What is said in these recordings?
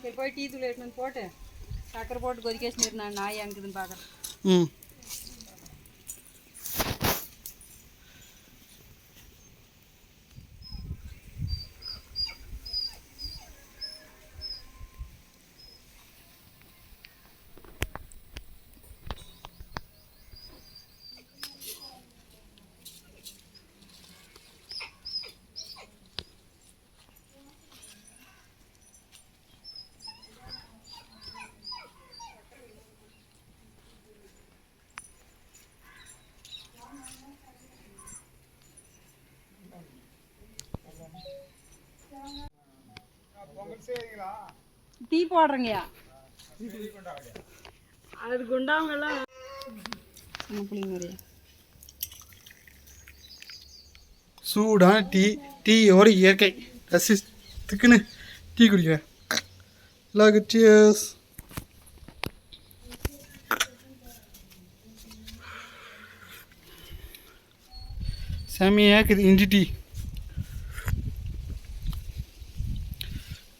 சரி போய் டீ தூள் எடுத்துன்னு வந்து போட்டு சக்கரை போட்டு கொதிக்க வச்சுட்டு நான் நாய் அங்குதுன்னு பார்க்குறேன் ம் டீ போடுறேங்கய்யா. அது குண்டாவங்கெல்லாம் நம்ம பிள்ளைங்க மாதிரியா சூடான டீ டீயோட இயற்கை. ரசித்துக்குன்னு டீ குடிக்கிறேன். எல்லாருக்கும் சியர்ஸ் செம்மையாக இருக்குது இஞ்சி டீ.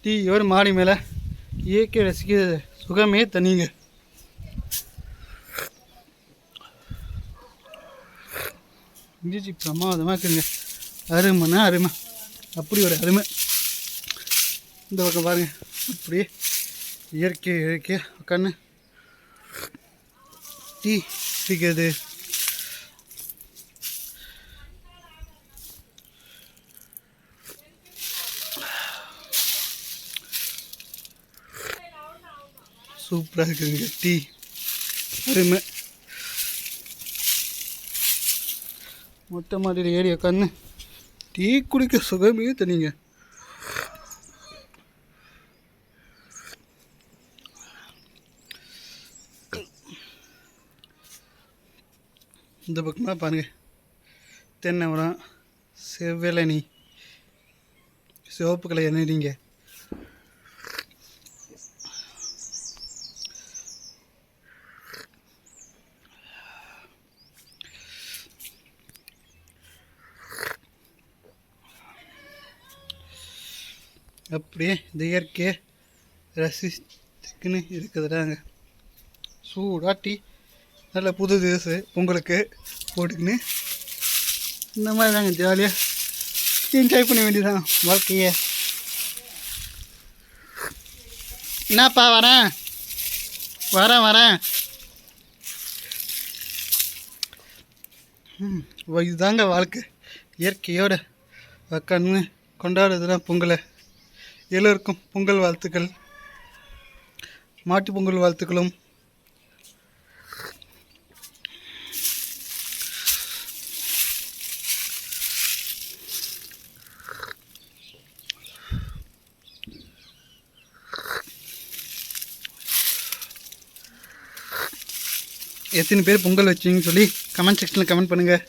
டீயோட மாடி மேலே. இயற்கை ரசிக்க சுகமே தனிங்க இஞ்சி பிரமாதமாக இருக்குங்க. அருமைன்னா அருமை. அப்படி ஒரு அருமை. இந்த பக்கம் பாருங்க. அப்படியே இயற்கை இயற்கை உட்காந்து டீ குடிக்கிறது சூப்பராக இருக்குதுங்க டீ. அருமை. மொட்டை மாடியில் ஏறி உட்காந்து டீ குடிக்க சுகமே தனிங்க. இந்த பக்கமாக பாருங்க. தென்னை மரம் செவ்வெளனி சிவப்பு கலை எண்ணெய்ங்க அப்படியே இந்த இயற்கையை ரசித்துக்குன்னு இருக்குதுடாங்க சூடாக டீ. நல்ல புது திவசு பொங்கலுக்கு போட்டுக்கின்னு இந்த மாதிரி தாங்க ஜாலியாக என்ஜாய் பண்ண வேண்டியதான் வாழ்க்கையை. என்னப்பா வரேன் வரேன் வரேன் ம், இதுதாங்க வாழ்க்கை. இயற்கையோட உக்காந்து கொண்டாடுறதுதான் பொங்கலை. எல்லோருக்கும் பொங்கல் வாழ்த்துக்கள். மாட்டு பொங்கல் வாழ்த்துக்களும். எத்தனை பேர் பொங்கல் வச்சீங்கன்னு சொல்லி கமெண்ட் செக்ஷனில் கமெண்ட் பண்ணுங்கள்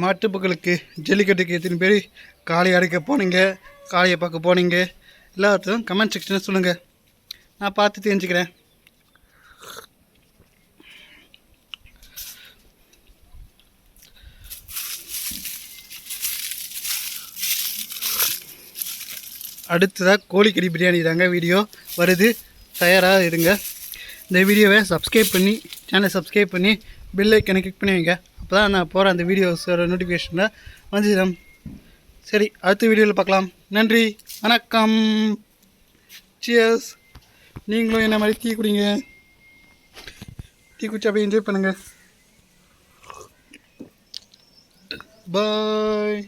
மாட்டுப்பக்கலுக்கு ஜல்லிக்கட்டுக்கு எத்தனை பேர் காளை அடைக்க போனீங்க. காளையை பார்க்க போனீங்க. எல்லாத்தையும் கமெண்ட் செக்ஷனில் சொல்லுங்கள் நான் பார்த்து தெரிஞ்சுக்கிறேன். அடுத்ததாக கோழிக்கறி பிரியாணி தாங்க வீடியோ. வருது. தயாராக இருங்க. இந்த வீடியோவை சப்ஸ்கிரைப் பண்ணி சேனலை சப்ஸ்கிரைப் பண்ணி பில்லை ஐக்கனை கிளிக் பண்ணி வைங்க. அப்போ தான் நான் போகிற அந்த வீடியோஸோட நோட்டிஃபிகேஷனில் வந்துடும் சரி அடுத்த வீடியோவில் பார்க்கலாம். நன்றி வணக்கம். சியர்ஸ் நீங்களும் என்ன மாதிரி டீ குடிங்க? டீ குடிச்சு அப்படியே என்ஜாய் பண்ணுங்கள் பாய்